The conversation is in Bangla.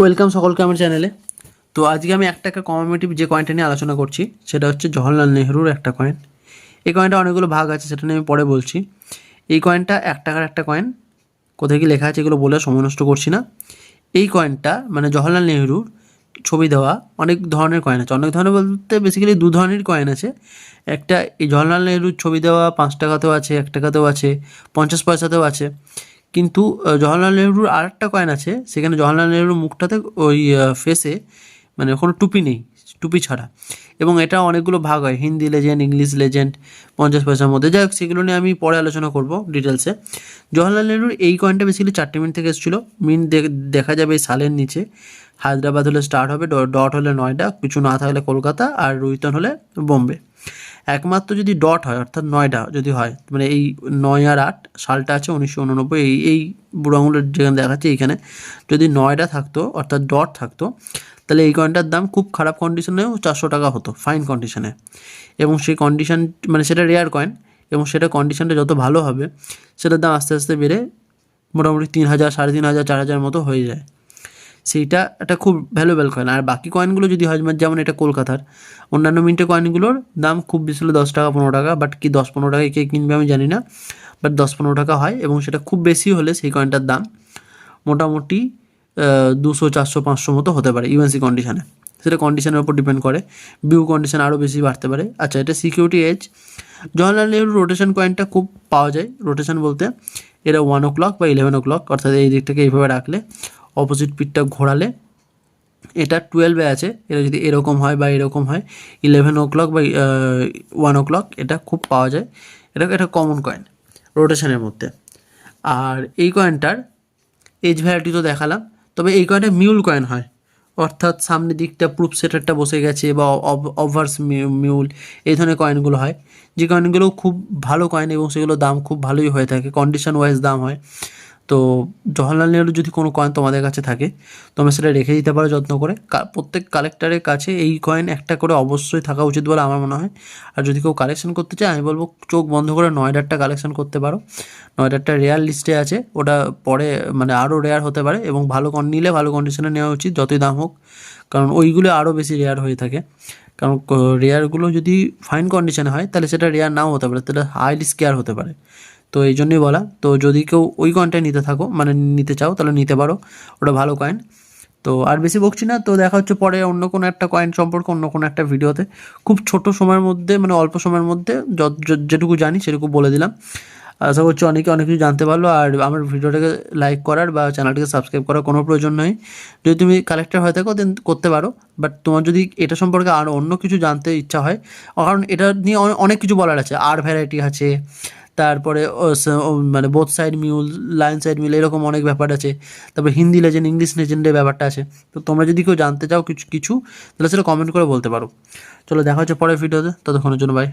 ওয়েলকাম সকলকে আমার চ্যানেলে। তো আজকে আমি একটা একটা কমেমেটিভ যে কয়েনটা নিয়ে আলোচনা করছি, সেটা হচ্ছে জওহরলাল নেহরুর একটা কয়েন এই কয়েনটা অনেকগুলো ভাগ আছে, সেটা নিয়ে আমি পরে বলছি। এই কয়েনটা এক টাকার একটা কয়েন কোথায় কি লেখা আছে এগুলো বলে সময় নষ্ট করছি না। এই কয়েনটা মানে জওহরলাল নেহরুর ছবি দেওয়া অনেক ধরনের কয়েন আছে। অনেক ধরনের বলতে বেসিক্যালি দু ধরনের কয়েন আছে। একটা এই জওহরলাল নেহরুর ছবি দেওয়া পাঁচ টাকাতেও আছে, এক টাকাতেও আছে, পঞ্চাশ পয়সাতেও আছে। কিন্তু আহ, জওহরলাল নেহরুর আর একটা কয়েন আছে সেখানে জওহরলাল নেহরুর মুখটাতে ওই ফেসে মানে কোনো টুপি নেই টুপি ছাড়া। এবং এটা অনেকগুলো ভাগ হয় হিন্দি লেজেন্ড ইংলিশ লেজেন্ড পঞ্চাশ পয়সার মধ্যে। যাই হোক সেগুলো নিয়ে আমি পরে আলোচনা করব ডিটেলসে জওহরলাল নেহরুর এই কয়েনটা বেসিক্যালি চারটে মিনিট থেকে এসেছিল। মিন দেখা যাবে এই সালের নিচে। হায়দ্রাবাদ হলে স্টার্ট হবে ডট হলে নয়ডা কিছু না থাকলে কলকাতা আর রুইতন হলে বোম্বে। একমাত্র যদি ডট হয়, অর্থাৎ নয়ডা যদি হয় মানে এই নয় আর আট, সালটা আছে উনিশশো উননব্বই, এই এই বুড়ো আঙুলের যেখানে দেখাচ্ছে এইখানে, যদি নয়ডা থাকতো, অর্থাৎ ডট থাকতো, তাহলে এই কয়েনটার দাম খুব খারাপ কন্ডিশনেও চারশো টাকা হতো ফাইন কন্ডিশনে এবং সেই কন্ডিশন মানে সেটা রেয়ার কয়েন এবং সেটা কন্ডিশনটা যত ভালো হবে, সেটার দাম আস্তে আস্তে বেড়ে মোটামুটি তিন হাজার, সাড়ে তিন হাজার, চার হাজার মতো হয়ে যায়। সেইটা একটা খুব ভ্যালুয়েবল কয়েন আর বাকি কয়েনগুলো যদি হয় মানে যেমন এটা কলকাতার, অন্যান্য মিন্টে কয়েনগুলোর দাম খুব বেশি হলে দশ টাকা, পনেরো টাকা বাট কি দশ, পনেরো টাকায় কে কিনবে আমি জানি না বাট দশ, পনেরো টাকা হয় এবং সেটা খুব বেশি হলে সেই কয়েনটার দাম মোটামুটি দুশো, চারশো, পাঁচশো মতো হতে পারে ইউএনসি কন্ডিশানে সেটা কন্ডিশনের উপর ডিপেন্ড করে। বিউ কন্ডিশন আরও বেশি বাড়তে পারে। আচ্ছা এটা security edge Jawaharlal Nehru rotation কয়েনটা খুব পাওয়া যায়। রোটেশন বলতে এটা ওয়ান ও ক্লক বা ইলেভেন ও ক্লক অর্থাৎ এই দিকটাকে এইভাবে রাখলে। অপোজিট পিঠটা ঘোরালে, এটা টুয়েলভে আছে, এটা যদি এরকম হয় বা এরকম হয় ইলেভেন ও ক্লক বা ওয়ান ও ক্লক এটা খুব পাওয়া যায়। এটা এটা কমন কয়েন রোটেশনের মধ্যে। আর এই কয়েনটার এজ ভ্যারাইটি তো দেখালাম, তবে এই কয়েনটা মিউল কয়েন হয়। অর্থাৎ সামনের দিকটা প্রুফ সেটারটা বসে গেছে বা অভার্স মিউল এই ধরনের কয়েনগুলো হয়। যে কয়েনগুলো খুব ভালো কয়েন এবং সেগুলো দাম খুব ভালোই হয়ে থাকে কন্ডিশন ওয়াইজ দাম হয়। তো জওহরলাল নেহরু যদি কোনো কয়েন তোমাদের কাছে থাকে, তোমরা সেটা রেখে দিতে পারো যত্ন করে। প্রত্যেক কালেক্টারের কাছে এই কয়েন একটা করে অবশ্যই থাকা উচিত বলে আমার মনে হয়। আর যদি কেউ কালেকশন করতে চায়, আমি বলব চোখ বন্ধ করে নয়ডারটা কালেকশন করতে পারো। নয়ডারটা রেয়ার লিস্টে আছে, ওটা পরে মানে আরও রেয়ার হতে পারে এবং ভালো কন নিলে ভালো কন্ডিশনে নেওয়া উচিত, যতই দাম হোক। কারণ ওইগুলো আরও বেশি রেয়ার হয়ে থাকে। কারণ রেয়ারগুলো যদি ফাইন কন্ডিশনে হয়, তাহলে সেটা রেয়ার নাও হতে পারে, তাহলে হাইলি স্কেয়ার হতে পারে। তো এই জন্যই বলা। তো যদি কেউ ওই কয়েনটা নিতে থাকো মানে নিতে চাও, তাহলে নিতে পারো। ওটা ভালো কয়েন তো আর বেশি বকছি না। তো দেখা হচ্ছে পরে অন্য কোনো একটা কয়েন সম্পর্কে অন্য কোনো একটা ভিডিওতে খুব ছোট সময়ের মধ্যে মানে অল্প সময়ের মধ্যে যেটুকু জানি সেটুকু বলে দিলাম। আশা করছি অনেকে অনেক কিছু জানতে পারল। আর আমার ভিডিওটাকে লাইক করার বা চ্যানেলটাকে সাবস্ক্রাইব করার কোনো প্রয়োজন নেই। যদি তুমি কালেক্টর হয়ে থাকো দেন করতে পারো। বাট তোমার যদি এটা সম্পর্কে আরও অন্য কিছু জানতে ইচ্ছা হয়, কারণ এটা নিয়ে অনেক কিছু বলার আছে। আর ভ্যারাইটি আছে তারপরে মানে both side mule line side mule এরকম অনেক ব্যাপার আছে। তারপরে হিন্দি লেজেন্ড ইংলিশ লেজেন্ডের ব্যাপারটা আছে। তো তোমরা যদি কেউ জানতে চাও কিছু কিছু, তাহলে সেটা কমেন্ট করে বলতে পারো। চলো দেখা হচ্ছে পরের ভিডিওতে ততক্ষণের জন্য বাই